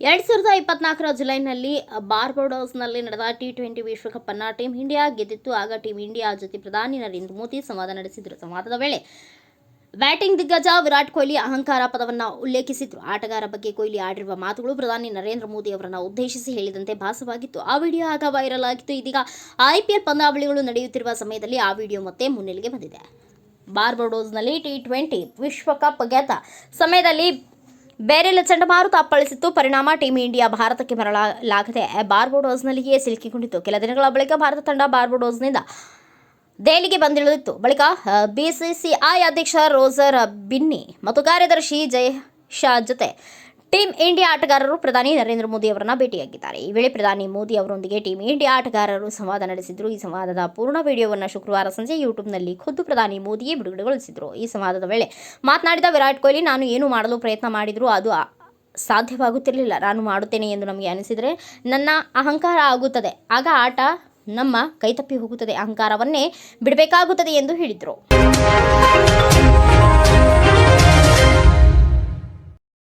ದಿನಾಂಕರ ಜುಲೈನಲ್ಲಿ ಬಾರ್ಬಡೋಸ್ನಲ್ಲಿ ನಡೆದ T twenty ವಿಶ್ವಕಪ್ ಅನ್ನ ಟೀಂ ಇಂಡಿಯಾ ಗೆದ್ದಿತ್ತು. ಆಗ ಟೀಂ ಇಂಡಿಯಾ ಜೊತೆ ಪ್ರಧಾನಿ ನರೇಂದ್ರ ಮೋದಿ ಸಂವಾದ ನಡೆಸಿದರು. ಸಂವಾದದ ವೇಳೆ ಬ್ಯಾಟಿಂಗ್ ದಿಗ್ಗಜ ವಿರಾಟ್ ಕೊಹ್ಲಿ ಅಹಂಕಾರ ಪದವನ್ನ ಉಲ್ಲೇಖಿಸಿದ್ರು. ಆಟಗಾರ ಬಗ್ಗೆ ಕೊಹ್ಲಿ ಆಡಿರುವ ಮಾತುಗಳು ಪ್ರಧಾನಿ ನರೇಂದ್ರ ಮೋದಿ ಅವರನ್ನು ಉದ್ದೇಶಿಸಿ ಹೇಳಿದಂತೆ ಭಾಸವಾಗಿತ್ತು. ಆ ವಿಡಿಯೋ ಆಗ ವೈರಲ್ ಆಗಿತ್ತು. ಇದೀಗ ಐಪಿಎಲ್ ಪಂದ್ಯಾವಳಿಗಳು ನಡೆಯುತ್ತಿರುವ ಸಮಯದಲ್ಲಿ ಆ ವಿಡಿಯೋ ಮತ್ತೆ ಮುನ್ನೆಲೆಗೆ ಬಂದಿದೆ. ಬಾರ್ಬಡೋಸ್ನಲ್ಲಿ ಟಿ ಟ್ವೆಂಟಿ ವಿಶ್ವಕಪ್ ಗೆದ್ದ ಸಮಯದಲ್ಲಿ ಬೇರೆಲ್ಲ ಚಂಡಮಾರುತ ಅಪ್ಪಳಿಸಿತ್ತು. ಪರಿಣಾಮ ಟೀಂ ಇಂಡಿಯಾ ಭಾರತಕ್ಕೆ ಮರಳಲಾಗದೆ ಬಾರ್ಬಡೋಸ್ನಲ್ಲಿಯೇ ಸಿಲುಕಿಕೊಂಡಿತ್ತು. ಕೆಲ ದಿನಗಳ ಬಳಿಕ ಭಾರತ ತಂಡ ಬಾರ್ಬಡೋಸ್ನಿಂದ ದೆಹಲಿಗೆ ಬಂದಿಳಿದಿತ್ತು. ಬಳಿಕ ಬಿಸಿಸಿಐ ಅಧ್ಯಕ್ಷ ರೋಜರ್ ಬಿನ್ನಿ ಮತ್ತು ಕಾರ್ಯದರ್ಶಿ ಜಯ ಶಾ ಜೊತೆ ಟೀಂ ಇಂಡಿಯಾ ಆಟಗಾರರು ಪ್ರಧಾನಿ ನರೇಂದ್ರ ಮೋದಿ ಅವರನ್ನು ಭೇಟಿಯಾಗಿದ್ದಾರೆ. ಈ ವೇಳೆ ಪ್ರಧಾನಿ ಮೋದಿ ಅವರೊಂದಿಗೆ ಟೀಂ ಇಂಡಿಯಾ ಆಟಗಾರರು ಸಂವಾದ ನಡೆಸಿದ್ರು. ಈ ಸಂವಾದದ ಪೂರ್ಣ ವಿಡಿಯೋವನ್ನು ಶುಕ್ರವಾರ ಸಂಜೆ ಯೂಟ್ಯೂಬ್ನಲ್ಲಿ ಖುದ್ದು ಪ್ರಧಾನಿ ಮೋದಿಯೇ ಬಿಡುಗಡೆಗೊಳಿಸಿದ್ರು. ಈ ಸಂವಾದದ ವೇಳೆ ಮಾತನಾಡಿದ ವಿರಾಟ್ ಕೊಹ್ಲಿ, ನಾನು ಏನು ಮಾಡಲು ಪ್ರಯತ್ನ ಮಾಡಿದರೂ ಅದು ಸಾಧ್ಯವಾಗುತ್ತಿರಲಿಲ್ಲ. ನಾನು ಮಾಡುತ್ತೇನೆ ಎಂದು ನಮಗೆ ಅನಿಸಿದರೆ ನನ್ನ ಅಹಂಕಾರ ಆಗುತ್ತದೆ. ಆಗ ಆಟ ನಮ್ಮ ಕೈತಪ್ಪಿ ಹೋಗುತ್ತದೆ. ಅಹಂಕಾರವನ್ನೇ ಬಿಡಬೇಕಾಗುತ್ತದೆ ಎಂದು ಹೇಳಿದರು.